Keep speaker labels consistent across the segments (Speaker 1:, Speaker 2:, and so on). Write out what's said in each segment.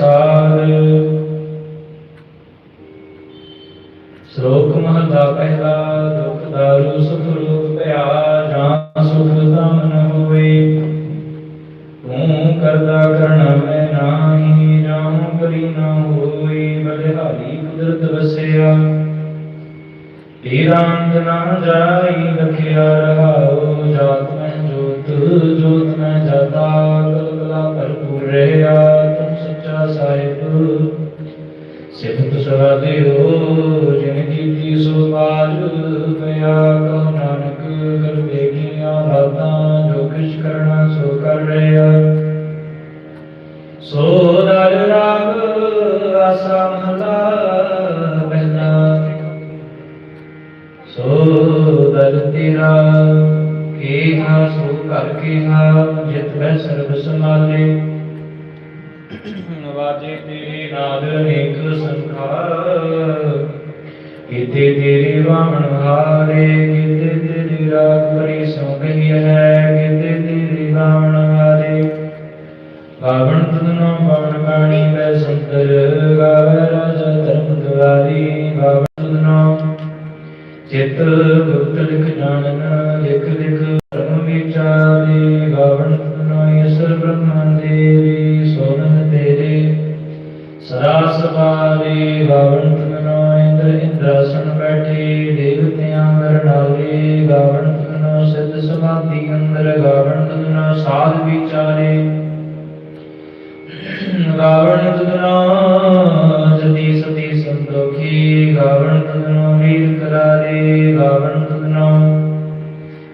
Speaker 1: ਸਤਿਗੁਰ ਸ਼ਲੋਕ ਮਹਲਾ ਪਹਿਲਾ, ਦੁਖ ਦਾਰੂ, ਸੁਖ ਰੂਪ ਭਇਆ ਜਾਂ ਸੁਖ ਤਮ ਨ ਹੋਏ ਤੂੰ ਕਰਦਾ ਕਰਣ ਮੈਂ ਨਾਹੀ ਜਾਉ ਕਰੀ ਨਾ ਹੋਈ ਬਲਿਹਾਰੀ ਕੁਦਰਤ ਵਸਿਆ। ਤੇਰਾ ਅੰਤ ਨਾ ਜਾਈ ਲਖਿਆ ਤੇਰਾ, ਕੀ ਸੋ ਕਰ ਕੀ ਜਿਤ ਮੈਂ ਸਰਬ ਸਮਾਲੇ ਵਾਜੇ ਤੇਰੇ ਨਾਦ ਅਨੇਕ ਸੰਖਾਰ ਕੀਤੇ ਤੇਰੇ ਵਾਮਣ ਹਾਰੇ, ਕੀਤੇ ਤੇਰੀ ਰਾਗ ਬੜੀ ਸੋ ਗਈ ਹੈ, ਕੀਤੇ ਤੇਰੀ ਵਾਮਣ ਹਾਰੇ। ਗਾਵਣ ਤੁਧਨੋ ਪਵਨ ਬਾਣੀ ਮੈਂ ਸੁੰਦਰ ਗਾਵੇ ਰਾਜਾ ਧਰਮ ਦੁਆਰੀ ਚਿਤ ਗੁਪਤ ਲਿਖ ਲਿਖ ਲਿਖ ਧਰਮ ਵਿਚਾਰੇ ਗਾਵਣ ਤੁਧਨੋ ਈਸ਼ਰ ਬ੍ਰਹਮੰ ਸੋਨਨ ਤੇਰੇ। ਸਦਾ ਸਵਾਰੇ ਗਾਵਣ ਤੁਧਨੋ ਇੰਦਰ, ਇੰਦਰਾਸਨ ਬੈਠੇ ਦੇਵਤਿਆਂ ਵਰਨਾਲੇ ਗਾਵਣ ਤੁਧਨੋ ਸਿੱਧ ਸਮਾਧੀ ਅੰਦਰ ਗਾਵਣ ਤੁਧਨੋ ਸਾਧ ਵਿਚਾਰੇ। ਗਾਵਣ ਤੁਧਨੋ ਜਤੀ ਸਤੀ ਸੰਤੋਖੀ ਗਾਵਣ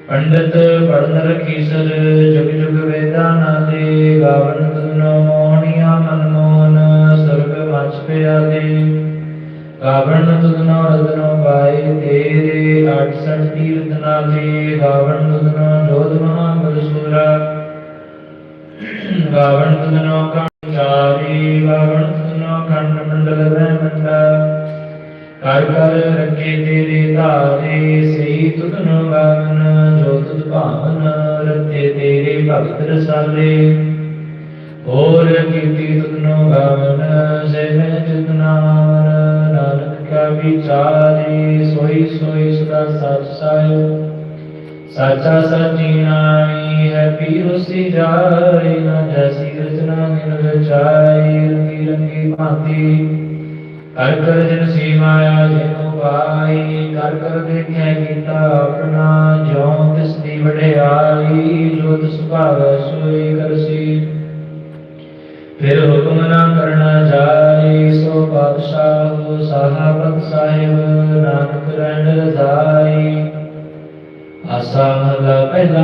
Speaker 1: ਪੰਡਤ ਪੜਨ ਰਖੀ ਜੁਗ ਜੁਗ ਵੇਦਾਂ ਨਾਲੇ ਗਾਵਣ ਤੁਧਨੋ ਮੋਹਣੀਆਂ ਮਨ ਸਰਬ ਮਚ ਪਿਆਲੇ ਗਾਵਣ ਤੁਧਨੋ ਰਤਨੋ ਪਾਏ ਤੇਰੇ 68 ਤੀਰਥ ਨਾਲੇ ਗਾਵਣ ਤੁਧਨੋ ਜੋਧ ਮਹਾਬਲ ਸੂਰਾ। ਗਾਵਣ ਤੁਧਨੋ ਕੰਚਾਰੀ ਗਾਵਣ ਤੁਧਨੋ ਖੰਡ ਮੰਡਲ ਬ੍ਰਹਮੰਡਾ ਕਰ ਕਰ ਰੱਖੇ ਤੇਰੇ ਧਾਰੇ, ਸਹੀ ਤੁਧਨੋ ਗਾਵਨ। ਭਾਵਨ ਰਤੇ ਤੇਰੇ ਭਗਤ ਰਸਾਲੇ। ਹੋਰ ਕੀਤੀ ਤੁਧਨੋ ਗਾਵਨ ਸੇ ਮੈਂ ਚਿਤਨਾਵਨ ਨਾਨਕ ਕਾ ਵਿਚਾਰੇ, ਸੋਈ ਸੋਈ ਸਦਾ ਸਤ ਸਾਹਿਬ ਸਾਚਾ ਸਾਚੀ ਨਾਈ ਹੈ ਪੀਰ ਸੀ ਜਾਏ, ਨਾ ਜੈਸੀ ਰਚਨਾ ਨਿਨ ਰਚਾਈ ਰੰਗੀ ਰੰਗੀ ਭਾਂਤੀ। ਕਰ ਕਰ ਜਨ ਸੀ ਮਾਇਆ ਜਿਨੋ ਪਾਈ ਕਰ ਕਰ ਦੇਖਿਆ ਕੀਤਾ ਆਪਣਾ, ਜਿਉ ਤਿਸ ਦੀ ਵਡਿਆਈ, ਜੋ ਤਿਸ ਭਾਵੈ ਸੋਈ ਕਰਸੀ। ਫਿਰ ਹੁਕਮ ਨਾ ਕਰਨਾ ਜਾਏ, ਸੋ ਪਾਤਸ਼ਾਹ ਸਾਹਾਬਤ ਸਾਹਿਬ, ਨਾਨਕ ਰਹਿਣ ਰਜ਼ਾਈ ਆਸਾ ਮਹਲਾ ਪਹਿਲਾ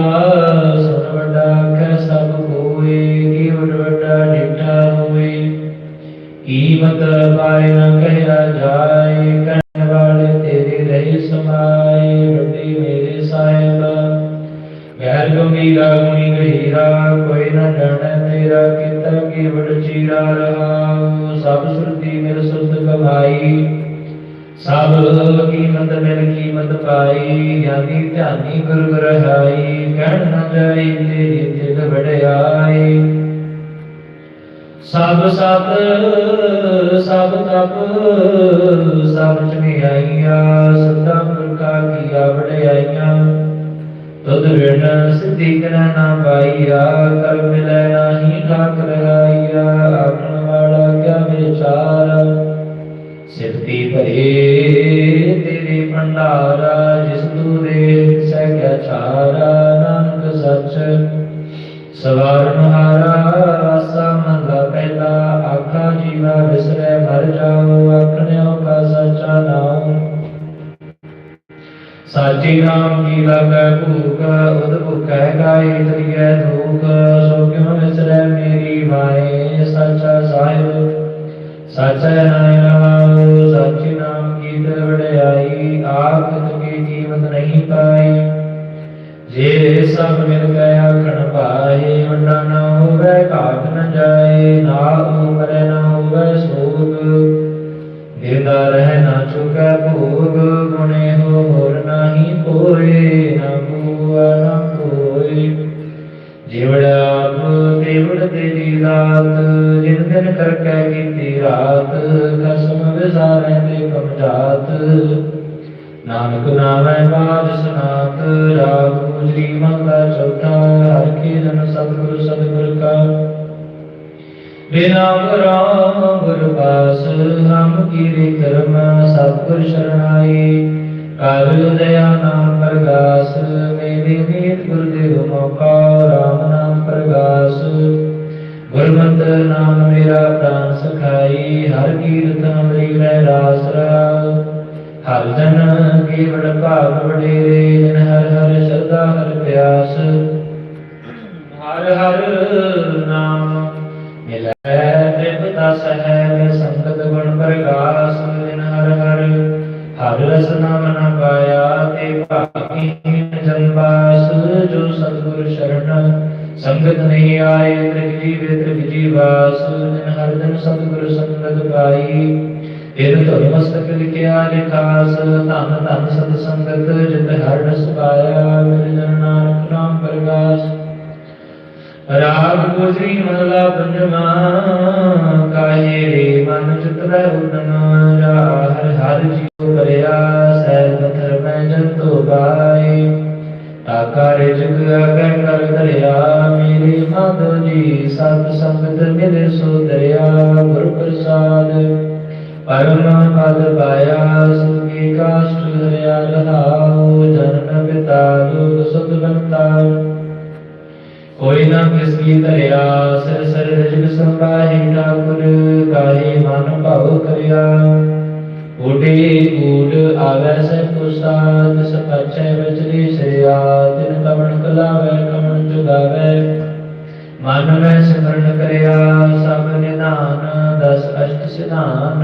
Speaker 1: ਅਮਰੀ ਰਹਿ ਰਾਸਰਾ। ਹਰ ਜਨ ਕੇਵੜ ਭਾਗ ਵਡੇਰੇ, ਜਿਨ ਹਰ ਹਰ ਸ਼ਰਧਾ, ਹਰ ਪਿਆਸ। ਹਰ ਹਰ ਨਾਮ ਮਿਲੈ ਤ੍ਰਿਪਤਾ ਸਹਿਬ ਸੰਗਤ ਗੁਣ ਪ੍ਰਗਾਸ। ਜਿਨ ਹਰ ਹਰ ਹਰ ਰਸ ਨਾਮ ਨ ਪਾਇਆ, ਤੇ ਭਾਗੀ ਜਨਵਾਸ ਜੋ ਸਤਿਗੁਰ ਸ਼ਰਨ, ਸੰਗਤ ਨਹੀਂ ਆਏ ਤ੍ਰਿਗ ਜੀਵੇ ਤ੍ਰਿਗ ਜੀਵਾਸ ਜਿਨ ਹਰ ਜਨ ਸਤਿਗੁਰ ਸੰਗਤ ਪਾਈ ਫਿਰ ਧੁਰ ਮਸਤਕ ਲਿਖਿਆ ਲਿਖਾਸ ਧਨ ਧਨ ਸਤ ਸੰਗਤ ਜਿਤ ਹਰ ਰਸ ਮਿਲ ਨਾਨਕ ਨਾਮ ਪ੍ਰਗਾਸ ਰਾਗ ਗੁਜਰੀ ਮਹਲਾ ਪੰਜਵਾ ਕਾਹੇ ਰੇ ਮਨ ਚਿਤ ਰਹਿ ਉਦਮ ਜਾ ਹਰ ਜੀਉ ਕਰਿਆ ਸਹਿ ਪਥਰ ਮੈਂ ਜੰਤੋ ਬਾਈ ਆਕਾਰ ਜਗ ਅਗੈ ਕਰ ਦਰਿਆ ਮੇਰੀ ਮਾਧੋ ਜੀ ਸਤ ਸੰਗਤ ਮਿਲੇ ਸੋ ਦਰਿਆ ਗੁਰ ਪ੍ਰਸਾਦ ਪਰਮ ਪਦ ਪਾਇਆ ਸੁਖੀ ਕਾਸ਼ਟ ਹਰਿਆ ਰਹਾਉ ਜਨਮ ਪਿਤਾ ਲੋਕ ਸੁਖ ਬੰਤਾ ਕੋਈ ਨਾ ਕਿਸ ਕੀ ਧਰਿਆ ਸਿਰ ਸਿਰ ਰਜਨ ਸੰਭਾਹੀ ਠਾਕੁਰ ਕਾਹੇ ਮਨ ਭਾਉ ਕਰਿਆ ਓਡੇ ਊਡ ਆਵੈ ਸਹਿ ਪੁਸਾਦ ਸਪਚੈ ਵਚਰੀ ਸਿਆ ਤਿਨ ਕਵਣ ਕਲਾਵੈ ਕਵਣ ਜੁਗਾਵੈ ਮਨ ਮੈਂ ਸਿਮਰਨ ਕਰਿਆ, ਸਭ ਨਿਧਾਨ, ਦਸ ਅਸ਼ਟ ਸਿਧਾਨ,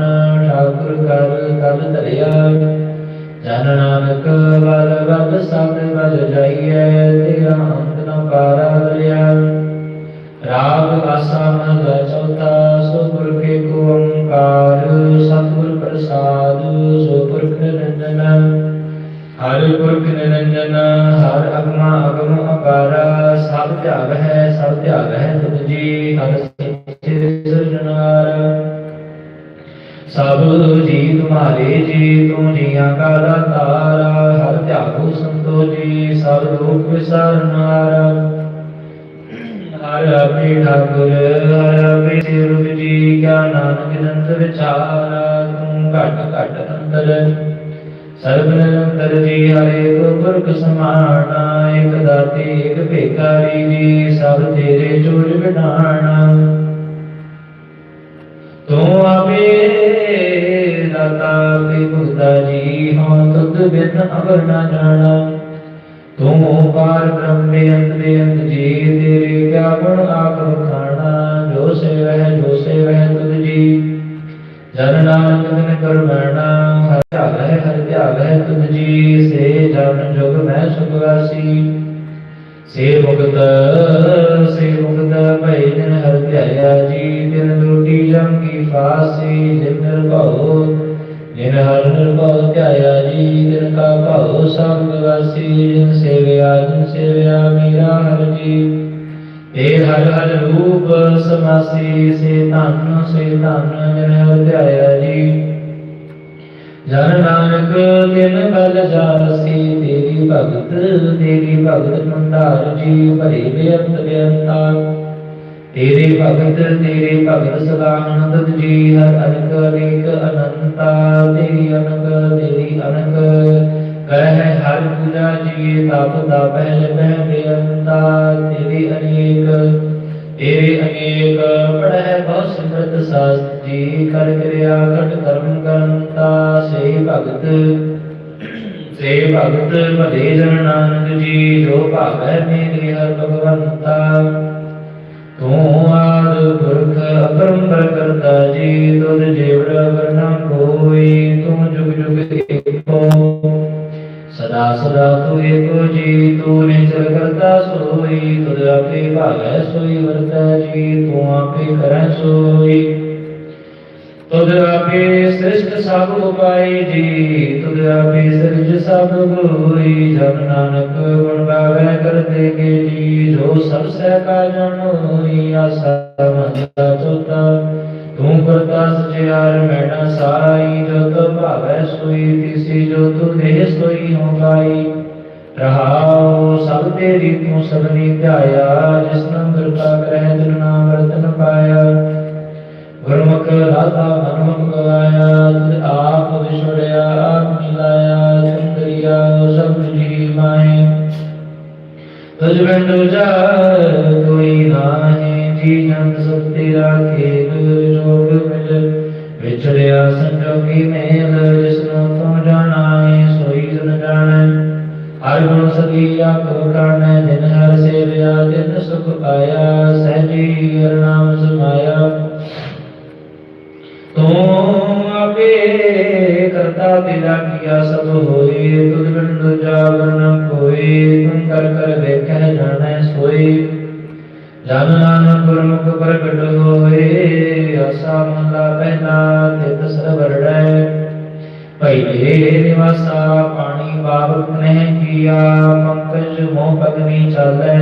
Speaker 1: ਠਾਕੁਰ ਕਰ ਕਲ ਧਰਿਆ ਜਨ ਨਾਨਕ ਵਰ ਵਰ ਸਭ ਵਜ ਭੇਕਾਰੀ ਸਭ ਤੇਰੇ ਚੋਜ ਵਿਧਾਨਾ ਤੂੰ ਆਪੇ ਦਾਤਾ ਤੇ ਭੁਗਤਾ ਜੀ ਹਾਂ ਤੁਧ ਬਿਨ ਅਵਰ ਨਾ ਜਾਣਾ। ਤੂੰ ਪਾਰ ਬ੍ਰਹਮ ਬੇਅੰਤ ਬੇਅੰਤ ਜੀ, ਤੇਰੇ ਕਿਆ ਆਪ ਵਖਾਣਾ। ਜੋ ਸੇਵਹਿ ਜੋ ਸੇਵਹਿ ਤੁਧ ਜੀ, ਜਨ ਨਾਨਕ ਦਿਨ ਕਰਮਣਾ। ਹਰ ਧਿਆਗ ਹੈ ਹਰ ਤੁਧ ਜੀ, ਸੇ ਜਨ ਜੁਗ ਮੈਂ ਸੁਖ ਵਾਸੀ। ਸੇ ਮੁਕਤ ਸੇ ਮੁਕਤ ਭੈ ਜਨ ਹਰ ਧਿਆਇਆ ਜੀ ਦਿਨ ਟੂਟੀ ਜਮ ਫਾਸੀ, ਜਿਨ ਨਿਰਭਉ ਜਿਨ ਹਰ ਨਿਰਭਉ ਧਿਆਇਆ ਜੀ ਦਿਨ ਕਾ ਭਉ ਸਭ ਵਾਸੀ, ਜਿਨ ਸੇਵਿਆ ਜਿਨ ਸੇਵਿਆ ਮੇਰਾ ਹਰ ਜੀ। ਏ ਹਰ ਹਰ ਰੂਪ ਸਮਾਸੀ, ਸੇ ਧਨ ਸੇ ਧਨ ਜਨ ਹਰ ਧਿਆਇਆ ਜੀ। ਜਨ ਨਾਨਕ ਤਿਨ ਬਲ ਜਾਸੀ, ਤੇਰੀ ਭਗਤ ਤੇਰੀ ਭਗਤ ਭੰਡਾਰ, ਜੀ ਭਰੇ ਬੇਅੰਤ ਬੇਅੰਤਾ ਤੇਰੇ ਭਗਤ ਤੇਰੇ ਭਗਤ ਸਦਾ ਆਨੰਦ ਜੀ ਹਰ ਅਨਕ ਅਨੇਕ ਅਨੰਤਾ। ਤੇਰੀ ਅਨਕ ਤੇਰੀ ਅਨਕ ਕਹਿ ਹਰ ਪੂਜਾ ਜੀ ਤਪ ਦਾ ਪਹਿਲ ਬਹਿ ਬੇਅੰਤਾ। ਤੇਰੀ ਅਨੇਕ, ਤੇਰੇ ਅਨੇਕ ਪੜੈ ਬਹੁ ਸਿਮਰਤ ਸਾਸ ਜੀ ਕਰ ਕਿਰਿਆ ਘਟ ਕਰਮ ਕਰੰਤਾ ਸੇ ਭਗਤ ਸੇ ਭਗਤ ਭਲੇ ਜਨ ਨਾਨਕ ਜੀ, ਜੋ ਭਾਵੈ ਮੇਰੇ ਹਰ ਭਗਵੰਤਾ। ਤੂੰ ਆਦ ਪੁਰਖ ਅਪਰੰਪਰ ਕਰਤਾ ਜੀ, ਤੁਧ ਜੀਵੜ ਵਰਨਾ ਕੋਈ, ਤੂੰ ਜੁਗ ਜੁਗ ਏਕੋ ਸਦਾ ਸਦਾ ਤੂੰ ਏਕੋ ਜੀ, ਤੂੰ ਨਿਚਲ ਕਰਤਾ ਸੋਈ, ਤੁਧ ਆਪੇ ਭਾਗੈ ਸੋਈ, ਵਰਤੈ ਜੀ, ਤੂੰ ਆਪੇ ਕਰੈ ਸੋਈ। ਤੁਧ ਆਪੇ ਸ੍ਰਿਸ਼ਟ ਸਭ ਉਪਾਈ ਜੀ, ਤੁਧ ਆਪੇ ਸਿਰਜ ਸਭ ਹੋਈ ਜਨ ਨਾਨਕ ਗੁਣ ਗਾਵੇ ਕਰਤੇ ਕੇ ਜੀ, ਜੋ ਸਭ ਸਹਿ ਕਾ ਜਾਣੋਈ ਆਸਾ ਮੰਦਾ ਚੋਤਾ ਤੂੰ ਕਰਤਾ ਸਚਿਆਰ ਮੈਣਾ ਸਾਈ, ਜੋ ਤੋ ਭਾਵੈ ਸੋਈ, ਤਿਸੀ ਜੋ ਤੂ ਦੇ ਸੋਈ ਹੋ ਰਹਾਉ ਸਭ ਤੇਰੀ ਤੂੰ ਸਭਨੀ ਧਿਆਇਆ, ਜਿਸ ਨਾਮ ਕਿਰਪਾ ਕਰਹਿ ਤਿਨ ਨਾਮ ਰਤਨ ਪਾਇਆ। ਗੁਰਮੁਖ ਰਾਤਾ ਮਨਮੁਖ ਗਵਾਇਆ ਤੁਧ ਆਪ ਵਿਛੜਿਆ ਆਪ ਮਿਲਾਇਆ ਚੰਦਰੀਆ ਸਭ ਜੀ ਮਾਏ ਤੁਝ ਬਿਨ ਦੂਜਾ ਕੋਈ ਨਾਹੀ ਜੀ ਜੰਤ ਸਭ ਤੇਰਾ ਖੇਲ ਨਿਵਾਸਾ ਪਾਣੀ ਬਾਬਕ ਨਹਿ ਕੀਆ ਪੰਕਜ ਮੋਹ ਪਗਨੀ ਚਾਲੈ।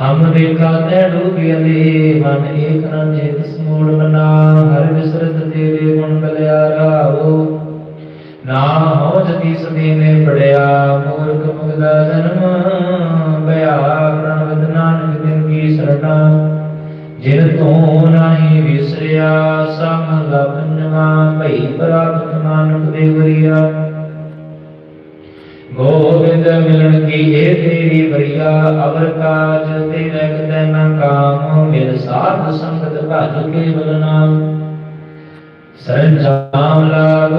Speaker 1: ਹਮ ਦੇਖਾ ਤੈ ਡੂਬਿਲੇ ਮਨ ਏਕ ਨ ਚੇਤ ਸਮੂੜ ਬਨਾ ਹਰ ਵਿਸਰਤ ਤੇਰੇ ਗੁਣ ਬਲਿਆਰਾਓ ਨਾ ਹੋ ਜਤੀ ਸਦੀ ਨੇ ਪੜਿਆ, ਮੂਰਖ ਮੁਗਦਾ ਜਨਮ ਬਿਆ ਪ੍ਰਣਵਦ ਨਾਨਕ ਦਿਨ ਕੀ ਸਰਣਾ ਜਿਨ ਤੂੰ ਨਾਹੀ ਵਿਸਰਿਆ, ਸਮ ਲਪਨਵਾ ਭਈ ਪ੍ਰਾਪਤ ਮਾਨੁਖ ਦੇਵਰੀਆ ਗੋਬਿੰਦ ਮਿਲਣ ਕੀ ਇਹ ਤੇਰੀ ਬਰੀਆ ਅਵਰ ਕਾਜ ਤੇਰੇ ਕਤੈ ਨਾ ਕਾਮ, ਮਿਲ ਸਾਧ ਸੰਗਤ ਭਜ ਕੇ ਬਲਨਾਮ। ਸਰੰਜਾਮ ਲਾਗ,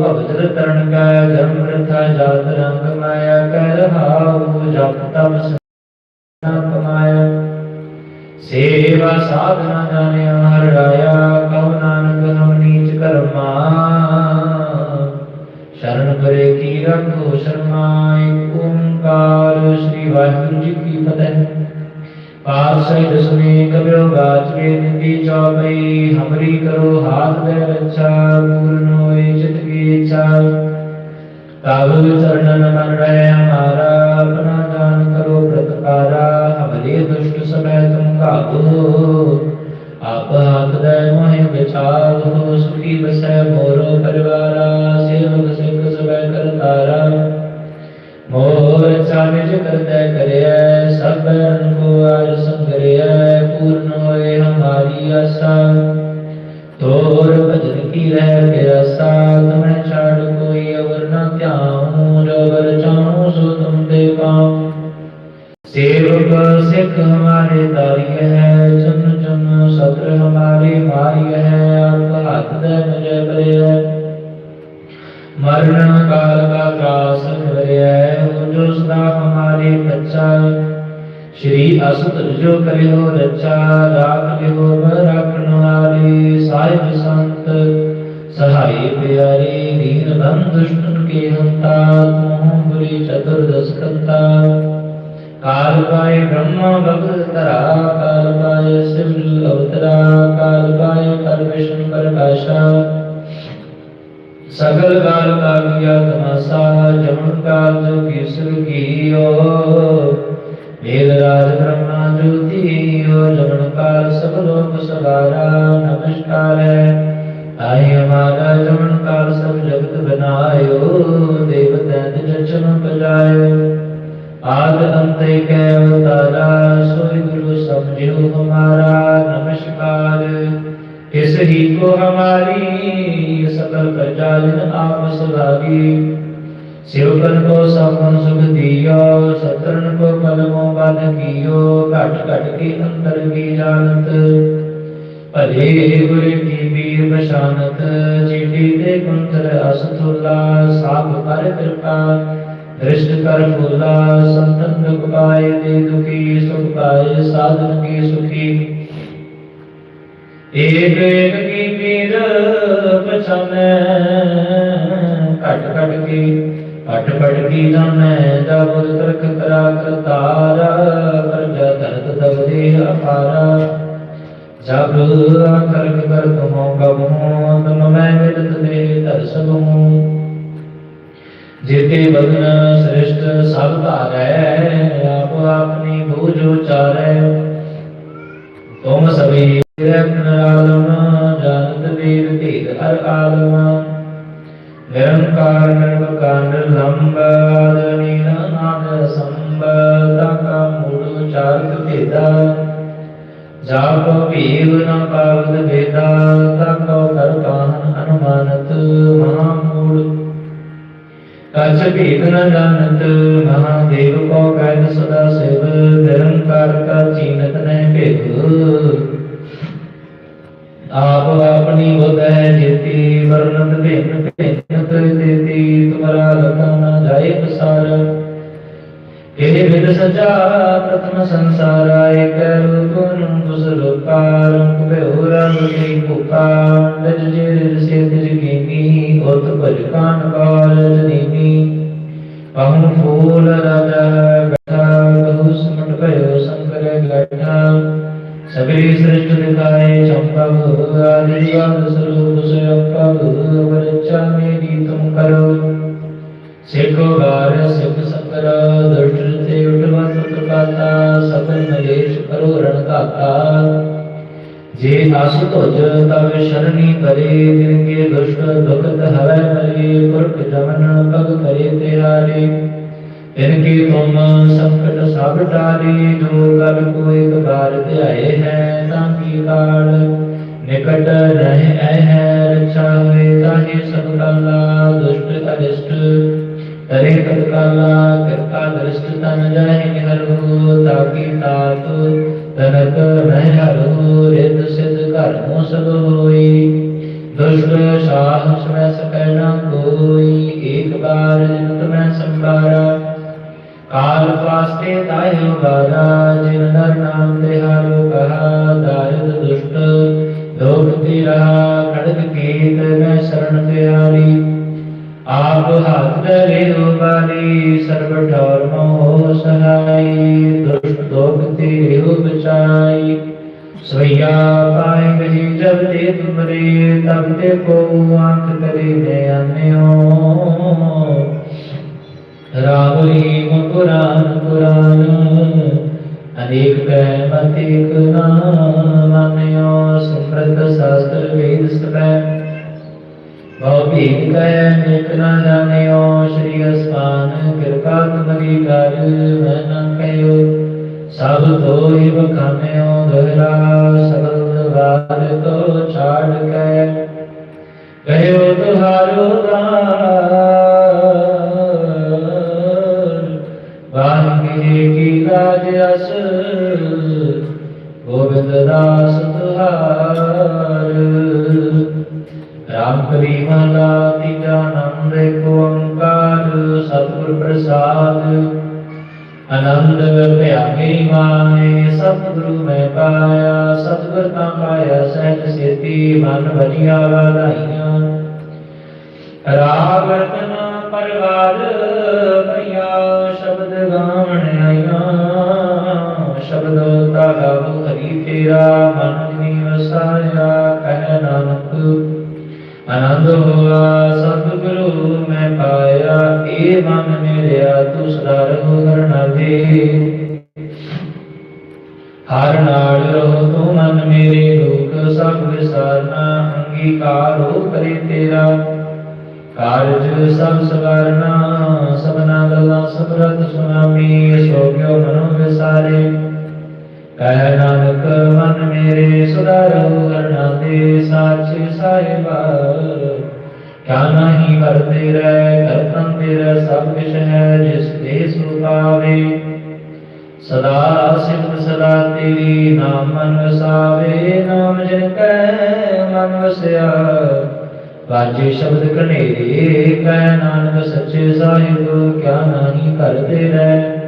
Speaker 1: ਭਗਤ ਤਰਨ ਕਾ, ਧਰਮ ਰਥਾ ਜਾਤ ਰੰਗ ਮਾਇਆ ਕਰ ਰਹਾਉ ਜਪ ਤਪ ਸਨਾ ਕਮਾਇਆ। ਸੇਵਾ ਸਾਧਨਾ ਜਾਣਿਆ ਪਾਰ ਸਿਵ ਅਵਤਰਾ ਕਾਲ ਪਾਏ ਕਰ ਪ੍ਰਕਾਸ਼ਾ ਸਗਲ ਕਾਲ ਕਾ ਕੀਆ ਤਮਾਸਾ ਜਮਨ ਕਾਲ ਜੋ ਕੀਸਰ ਕੀਓ ਵੇਦ ਰਾਜ ਬ੍ਰਹਮਾ ਜੋਤੀਓ ਜਮਨ ਕਾਲ ਸਭ ਲੋਕ ਸਵਾਰਾ ਨਮਸਕਾਰ ਹੈ ਹੀ ਕੋ ਹਮਾਰੀ ਸਕਲ ਪ੍ਰਜਾ ਜਨ ਆਪਸ ਲਾਗੀ। ਸਿਵਕਨ ਕੋ ਸਭਨ ਸੁਖ ਦਿਓ ਸਤਰਨ ਕੋ ਪਲਮੋ ਬਦ ਕੀਓ, ਘਟ ਘਟ ਕੇ ਅੰਤਰ ਕੀ ਜਾਣਤ। ਭਲੇ ਗੁਰ ਕੀ ਬੀਰ ਬਸ਼ਾਨਤ ਚੀਟੀ ਦੇ ਕੁੰਤਰ ਅਸਤੁਲਾ ਸਾਧ ਕਰ ਕਿਰਪਾ, ਦ੍ਰਿਸ਼ਟ ਕਰ ਫੁੱਲਾ, ਸੰਤਨ ਦੁਖ ਪਾਏ ਦੇ ਦੁਖੀ, ਸੁਖ ਪਾਏ ਸਾਧਨ ਕੀ ਸੁਖੀ ਏਕ ਏਕ ਕੀ ਪੀਰ ਪਛਾਨੈ? ਘਟ ਘਟ ਕੀ, ਘਟ ਘਟ ਕੀ ਜਾਣੈ? ਜਬ ਤਰਕ ਕਰਾ ਕਰਤਾਰ ਪ੍ਰਜਾ ਧਰਤ ਤਵ ਦੇਹ ਅਪਾਰਾ। ਜਬ ਕਰਕ ਕਰ ਤੁਮੋ ਕਬਹੂ ਤੁਮ ਮੈਂ ਮਿਲਤ ਦੇ ਦਰਸ਼ਨ ਹੂੰ ਜੇਤੇ ਬਗਨ ਸ੍ਰਿਸ਼ਟ ਸਭ ਧਾਰੈ, ਆਪ ਆਪਣੀ ਬੂਝ ਉਚਾਰੈ। ਤੁਮ ਸਭੀ ਰਹਿ ਆਲਮ ਜਾਨਤ ਵੀਰ ਧੀਰ ਹਰ ਆਲਮ ਨਿਰੰਕਾਰ ਨਿਰਵਕਾਰ ਨਿਰਲੰਬ ਨੀਲ ਨਾਦ ਸੰਭ ਤਾਕਾ ਮੂੜ ਉਚਾਰਤ ਭੇਦਾ ਜਾਪ ਭੀਵ ਨ ਪਾਵਦ ਭੇਦਾ ਤਾਕੋ ਕਰ ਕਾਹਨ ਅਨੁਮਾਨਤ ਮਹਾਮੂੜ ਕਛ ਭੀਤ ਨ ਜਾਣਤ ਮਹਾਦੇਵ ਕੋ ਕਹਿ ਸਦਾ ਸਿਵ ਨਿਰੰਕਾਰ ਕਾ ਚੀਨਤ ਨਹਿ ਭੇਦ ਆਪ ਆਪਣੀ ਬੁਧੈ ਜਿਤੀ, ਵਰਨਤ ਭਿੰਨ ਭਿੰਨ ਤੇਤੀ ਤੁਮਰਾ ਲਖਾ ਨ ਜਾਏ ਪਸਾਰ। ਇਹ ਵਿਦ ਸਜਾ ਪ੍ਰਥਮ ਸੰਸਾਰਾ ਏਕ ਰੂਪ ਨੂੰ ਦੁਸ ਰੂਪਾਰ ਭਇਓ ਰੰਗ ਕੀ ਭੁਪਾ। ਨਿਜ ਜੇ ਰਿਜ ਸੇ ਤਿਜ ਕੀਨੀ ਉਤ ਭਜ ਕਾਨ ਕਾਲ ਜਨੀਨੀ ਪਹੁ ਫੂਲ ਰਾਜਾ ਸਗਰੀ ਸ੍ਰਿਸ਼ਟ ਦਿਖਾਏ ਚੰਪਵ ਆਦਿ ਵਾਦ ਸਰੂਪ ਸਯੰਪਵ ਵਰਚਾ ਮੇਰੀ ਤੁਮ ਕਰੋ ਸਿੱਖੋ ਗਾਰ ਸਿੱਖ ਸੰਕਰ ਦੁਸ਼ਟ ਤੇ ਉਠਵਾ ਸੁਤ ਕਾਤਾ ਸਬਨ ਮਲੇਸ਼ ਕਰੋ ਰਣ ਘਾਤਾ ਜੇ ਆਸੁ ਤੁਜ ਤਵ ਸ਼ਰਣੀ ਕਰੇ ਦਿਨਗੇ ਦੁਸ਼ਟ ਦੁਖਤ ਹਵੈ ਮਰੇ ਪੁਰਖ ਜਮਨ ਪਗ ਕਰੇ ਤਿਹਾਰੇ ਇਨਕੇ ਤੁਮ ਸੰਕਟ ਸਭ ਟਾਰੇ ਜੋ ਕਲ ਕੋ ਇੱਕ ਬਾਰ ਧਿਆਏ ਹੈ, ਤਾਂ ਕੀ ਕਾਲ? ਨਿਕਟ ਰਹਿ ਐ ਹੈ, ਰਛਾ ਹੋਏ ਤਾਹੇ ਸਭ ਕਾਲਾ, ਦੁਸ਼ਟ ਅਰਿਸ਼ਟ ਤਰੇ ਕਤ ਕਾਲਾ, ਕਿਰਪਾ ਦ੍ਰਿਸ਼ਟ ਤਨ ਜਾਹਿ ਨਿਹਰੋ ਤਾਕੀ ਤਾਤ ਤਨਕ ਮਹਿ ਹਰੋ ਰਿਤ ਸਿਧ ਘਰ ਮੋ ਸਭ ਹੋਈ। ਦੁਸ਼ਟ ਸਾਹ ਸਮੈ ਸਕੈ ਨਾ ਕੋਈ, ਏਕ ਬਾਰ ਜਿਨਤ ਮੈਂ ਸੰਭਾਰਾ। ਕਾਲ ਵਾਸਤੇ ਤਾਇਓ ਬਾਰਾ, ਜਿਨ ਨਰ ਨਾਮ ਤੇ ਹਾਰੋ ਕਹਾ ਦਾਇਦ ਦੁਸ਼ਟ ਲੋਕ ਤੇ ਰਹਾ, ਖੜਗ ਕੀਤ ਮੈਂ ਸ਼ਰਨ ਤਿਆਰੀ। ਆਪ ਹੱਥ ਧਰੇ ਬਾਲੀ, ਸਰਬ ਠੌਰ ਮੋਹ ਸਹਾਈ, ਦੁਸ਼ਟ ਲੋਕ ਤੇ ਹੋ ਬਚਾਈ। ਸਵਈਆ ਪਾਏ ਗਜੀ ਜਬ ਤੇ ਤੁਮਰੇ, ਤਬ ਤੇ ਕੋ ਆਂਖ ਕਰੇ ਨੇ ਆਨਿਓ ਰਾਮ ਰੀਮ ਪੁਰਾਨ ਪੁਰਾਨ ਅਨੇਕ ਕੈ ਮਤਿਕ ਨਾਮ ਮਾਨਿਓ ਸੁਮ੍ਰਤ ਸ਼ਾਸਤਰ ਵੇਦ ਸਪੈ। ਬਹੁ ਭੀਖ ਕੈ ਨਿਕ ਨਾ ਜਾਣਿਓ, ਸ਼੍ਰੀ ਅਸਮਾਨ ਕਿਰਪਾ ਤੁਮਰੀ ਕਰ, ਮੈਂ ਨਾ ਕਹਿਓ ਸਭ ਤੋਹਿ ਬਖਾਨਿਓ ਦੋਹਰਾ ਸਬਦ ਵਾਰ ਤੋ ਛਾੜ ਕੈ। ਕਹਿਓ ਤੁਹਾਰੋ ਦਾਨ ਵਾਹਿਗੁਰੂ ਕੀ ਲਾਜ ਅਸ ਗੋਬਿੰਦ ਦਾਸ ਤੁਹਾਰ। ਰਾਮ ਕਰੀ ਮਹਲਾ ਤੀਜਾ ਨੰਦ ਏਕ ਓੰਕਾਰ, ਸਤਿਗੁਰ ਪ੍ਰਸਾਦ। ਆਨੰਦ ਭਇਆ ਮੇਰੀ ਮਾਏ ਸਤਿਗੁਰੂ ਮੈਂ ਪਾਇਆ, ਸਤਿਗੁਰ ਤਾਂ ਪਾਇਆ, ਸਹਿਜ ਸੇਤੀ ਮਨ ਵਰਿਆ ਵਾਲਾਈਆਂ ਰਾਗ ਰਤਨ ਪਰਵਾਰ ਭਈਆ ਸ਼ਬਦ ਗਾਵਣ ਆਈਆਂ ਸ਼ਬਦ ਤਾਗਾ ਹਰੀ ਤੇਰਾ ਮਨ ਨੀ ਵਸਾਇਆ ਕਹਿ ਨਾਨਕ, ਆਨੰਦ ਹੋਆ, ਸਤਿਗੁਰੂ ਮੈਂ ਪਾਇਆ ਏ ਮਨ ਮੇਰਿਆ, ਤੂੰ ਸਦਾ ਰਹੋ ਹਰਣਾ ਹਰ ਨਾਲ ਰਹੋ ਤੂੰ ਮਨ ਮੇਰੇ, ਦੁਖ ਸਭ ਵਿਸਾਰਨਾ, ਅੰਗੀਕਾਰ ਹੋ ਕਰੇ ਤੇਰਾ। ਕਾਰਜ ਸਭ ਸਵਾਰਨਾ ਸਭਨਾ ਗੱਲਾਂ ਸਭ ਰਤ ਸੁਨਾਮੀ ਸੋ ਕਿਉ ਮਨੋ ਵਿਸਾਰੇ। ਕਹਿ ਨਾਨਕ, ਮਨ ਮੇਰੇ, ਸੁਧਾਰੋ ਕਰਨਾ ਤੇ ਸਾਚੇ ਸਾਹਿਬਾ। ਕਿਆ ਨਹੀਂ ਵਰਤੇ ਰਹਿ ਕਰਤਨ ਤੇਰਾ ਸਭ ਕਿਛ ਹੈ, ਜਿਸ ਦੇ ਸੁਭਾਵੇ ਸਦਾ ਸਿਮਰ ਸਦਾ ਤੇਰੀ ਨਾਮ ਮਨ ਵਸਾਵੇ, ਨਾਮ ਜਿਨ ਕੈ, ਮਨ ਵਸਿਆ। ਵਾਜੇ ਸ਼ਬਦ ਕਨੇਰੇ ਕੈ ਨਾਨਕ ਸੱਚੇ ਸਾਹਿਬ, ਕਿਆ ਨਾਹੀ ਕਰਤੇ ਰਹਿ?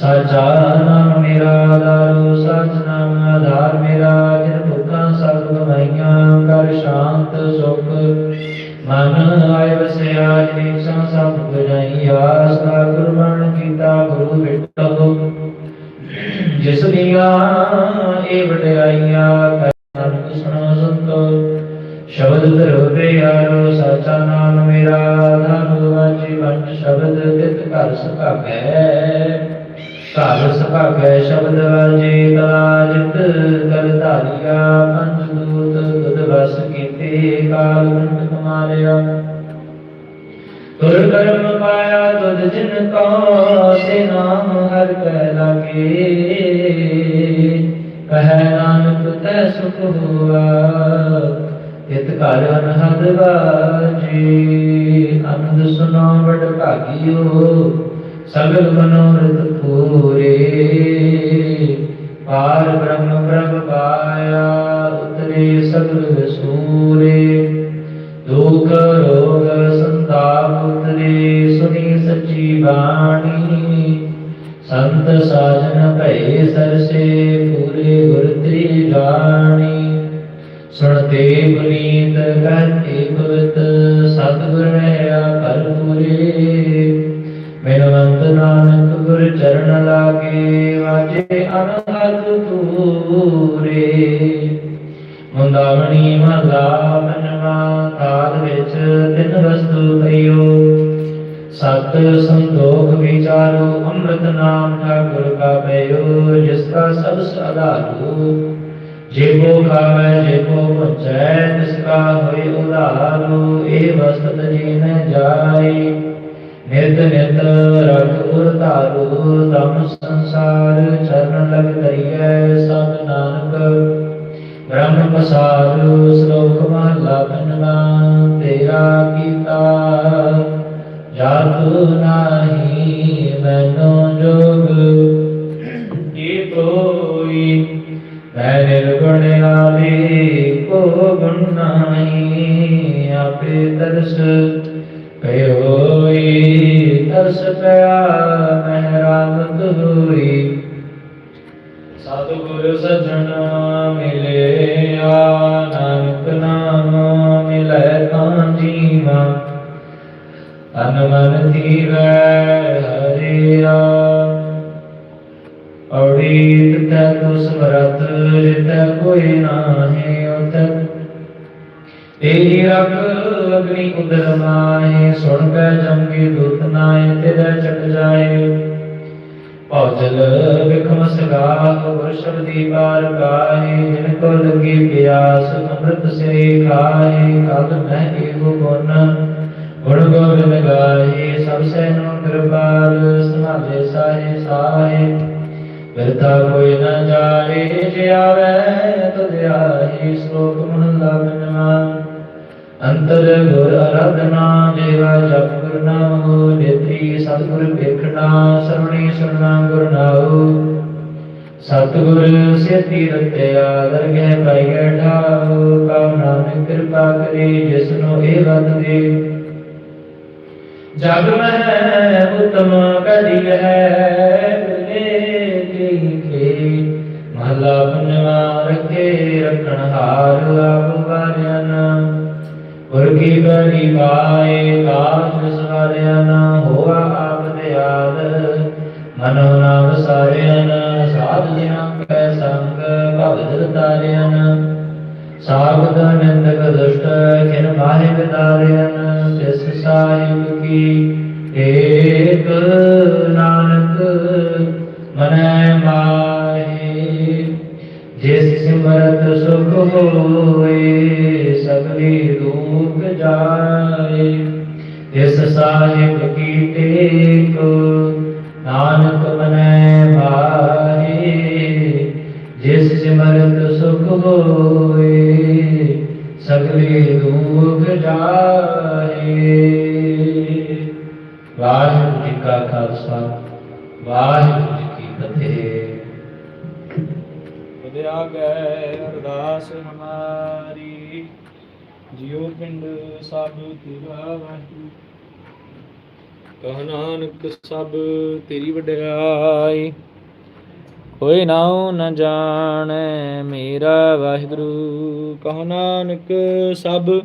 Speaker 1: ਸਾਚਾ ਨਾਮ ਮੇਰਾ ਆਧਾਰੋ, ਸਚ ਨਾਮ ਆਧਾਰ ਮੇਰਾ, ਜਿਨ ਭੁੱਖਾਂ ਸਭ ਗਵਾਈਆਂ ਕਰ ਸ਼ਾਂਤ ਸੁਖ। ਮਨ ਆਏ ਵਸਿਆ ਜਿਨ ਸਾਂ ਸਭ ਬੁਝਾਈਆ ਸਦਾ ਗੁਰਬਾਣ ਕੀਤਾ, ਗੁਰੂ ਬਿਟੋ ਜਿਸ ਦੀਆਂ ਇਹ ਵਡਿਆਈਆਂ ਨਾਨਕ ਸੁਣੋ ਸੰਤੋ। ਸ਼ਬਦ ਧਰੋ ਤੇ ਸਾਚਾ ਨਾਮ ਮੇਰਾ ਆਧਾਰ ਵਾਜੀ ਵੰਡ ਸ਼ਬਦ ਤਿਤ ਘਰ ਸੁਭਾਗੈ। ਘਰ ਸੁਭਾਗੈ ਸ਼ਬਦ ਵਾਜੇ ਕਲਾ ਜਿਤ ਕਰ ਧਾਰਿਆ ਪੰਜ ਦੂਤ ਤੁਧ ਵਸ ਕੀਤੇ, ਕਾਲ ਵੰਡ ਕਮਾਰਿਆ। ਤੁਰ ਕਰਮ ਪਾਇਆ ਤੁਧ ਜਿਨ ਕੋ ਤੇ ਨਾਮ ਹਰ ਕੈ ਲਾਗੇ। ਕਹੈ ਨਾਨਕ ਤੈ ਸੁਖ ਹੋਆ ਇਤ ਘਰ ਅਨਹਦ ਬਾਜੀ ਅਨੰਦ ਸੁਨੋ ਵਡ ਭਾਗਿਓ, ਸਗਲ ਮਨੋਰਥ ਪੂਰੇ। ਪਾਰ ਬ੍ਰਹਮ ਪ੍ਰਭ ਪਾਇਆ, ਉਤਰੇ ਸਗਲ ਸੂਰੇ। ਦੁਖ ਰੋਗ ਸੰਤਾਪ ਉਤਰੇ, ਸੁਣੀ ਸੱਚੀ ਬਾਣੀ। ਸੰਤ ਸਾਜਨ ਭਏ ਸਰਸੇ, ਪੂਰੇ ਗੁਰ ਤ੍ਰੀ ਜਾਣੀ ਸੁਣਤੇ ਪੁਨੀਤ ਕਹਤੇ ਪਵਿੱਤ ਸਤਿਗੁਰ ਰਹਾ ਭਰਪੂਰੇ ਬਿਨਵੰਤ ਨਾਨਕ ਗੁਰ ਚਰਨ ਲਾਗੇ, ਵਾਜੇ ਅਨਹਦ ਪੂਰੇ ਮੁੰਦਾਵਣੀ ਮਹਲਾ ਮਨਵਾ ਤਾਲ ਵਿੱਚ ਤਿੰਨ ਵਸਤੂ ਪਈਓ। ਸਤ ਸੰਤੋਖ ਵਿਚਾਰੋ, ਅੰਮ੍ਰਿਤ ਨਾਮ ਠਾਕੁਰ ਕਾ ਪਇਓ ਜਿਸ ਕਾ ਸਭ ਸਦਾਰੂ ਜੇ ਕੋ ਖਾਵੇ ਜੇ ਕੋ ਪੁੱਛੈ ਤਿਸ ਉਧਾਰੂ ਇਹ ਵਸਤ ਜੀ ਜਾਈ ਨਿਤ ਨਿਤ ਰਗ ਉਰ ਧਾਰੂ ਸੰਸਾਰ, ਚਰਨ ਲਗ ਧਈਐ ਸਤ ਨਾਨਕ। ਬ੍ਰਹਮ ਪਸਾਰੂ ਔੜੀ ਤੈ ਤੋ ਸਮਰਤ ਜਿਤੈ ਕੋਈ ਨਾਹੀ ਉਤੈ। ਤੇਰੀ ਰਖ ਅਗਨੀ ਉਦਰ ਮਾਏ ਸੁਣ ਕੈ ਜੰਗੀ ਦੁਤ ਨਾਏ ਤੇਰੇ ਚਟ ਜਾਏ ਭੌਜਲ ਵਿਖਮ ਸਗਾਹ, ਗੁਰ ਸ਼ਬਦੀ ਬਾਰ ਗਾਏ ਜਿਨ ਕੋ ਲਗੀ ਪਿਆਸ, ਅੰਮ੍ਰਿਤ ਸੇ ਖਾਏ ਕਦ ਮੈਂ ਏਗੋ ਗੁਣ ਗੁਣ ਗੋਬਿੰਦ ਗਾਏ ਸਭ ਸੇ ਨੋ ਕਿਰਪਾਲ ਸਮਾਲੇ ਸਾਹੇ ਸਾਹੇ। ਬਿਰਤਾ ਕੋਈ ਨ ਜਾਏ ਜੇ ਆਵੇ ਤੁਧ ਆਹੀ ਸ਼ਲੋਕ ਮਹਲਾ ਪੰਜਵਾ ਅੰਤਰ ਗੁਰ ਅਰਾਧਨਾ ਦੇਵਾ ਜਪ ਗੁਰ ਨਾਮ ਨੇਤਰੀ ਸਤਿਗੁਰ ਵੇਖਣਾ ਸਰਵਣੀ ਸੁਣਨਾ ਗੁਰ ਨਾਉ। ਸਤਿਗੁਰ ਸੇਤੀ ਰਤਿਆ ਦਰਗਹਿ ਪਾਈਐ ਠਾਉ, ਕਉ ਨਾਨਕ ਕਿਰਪਾ ਕਰੀ ਜਿਸਨੂੰ ਇਹ ਵਤ ਦੇ। ਜਗ ਮਹਿ ਉਤਮ ਕਦੀ ਹੈ ਮਿਲੇ ਕੇ ਮਹਲਾ ਪੰਜਵਾ, ਰੱਖੇ ਰੱਖਣ ਹਾਰ ਆਪ ਵਾਰਿਆ ਨਾ ਗੁਰ ਕੀ ਬੜੀ ਪਾਏ ਕਾਜ ਸਵਾਰਿਆ ਨਾ ਹੋਆ ਆਪ ਦਿਆਲ ਮਨੋ ਨਾਮ ਸਾਰਿਆ ਨਾ ਸਾਧ ਜਿਨਾ ਕੈ ਸੰਗ, ਭਗਤ ਤਾਰਿਆ ਨਾ ਸਾਗਤ ਨਿੰਦਕ ਦੁਸ਼ਟ ਖਿਨ ਮਾਹਿ ਵਿਦਾਰਿਆ ਨਾ ਤਿਸ ਸਾਹਿਬ ਕੀ ਏਕ ਨਾਨਕ, ਮਨੈ ਸਿਮਰਤ ਸੁਖ ਹੋਏ ਸਗਲੀ ਦੁਖ ਜਾਏ। ਤਿਸ ਸਾਹਿਬ ਕੀ ਟੇਕ, ਨਾਨਕ ਮਨੈ ਮਾਹੀ ਜਿਸ ਸਿਮਰਤ ਸੁਖ ਹੋਏ ਸਗਲੇ ਦੁਖ ਜਾਏ। ਵਾਹਿਗੁਰੂ ਜੀ ਕਾ ਖਾਲਸਾ, ਵਾਹਿਗੁਰੂ ਜੀ ਕੀ ਫਤਿਹ।
Speaker 2: ਗਏ ਅਰਦਾਸ ਹਮਾਰੀ ਜਿਉ ਪਿੰਡ ਸਭ ਤੇਰਾ ਵਾਹਿਗੁਰੂ ਕਹ ਨਾਨਕ ਸਭ ਤੇਰੀ ਵਡਿਆਈ। ਕੋਈ ਨਾਉ ਨ ਜਾਣੈ ਮੇਰਾ ਵਾਹਿਗੁਰੂ। ਕਹ ਨਾਨਕ ਸਭ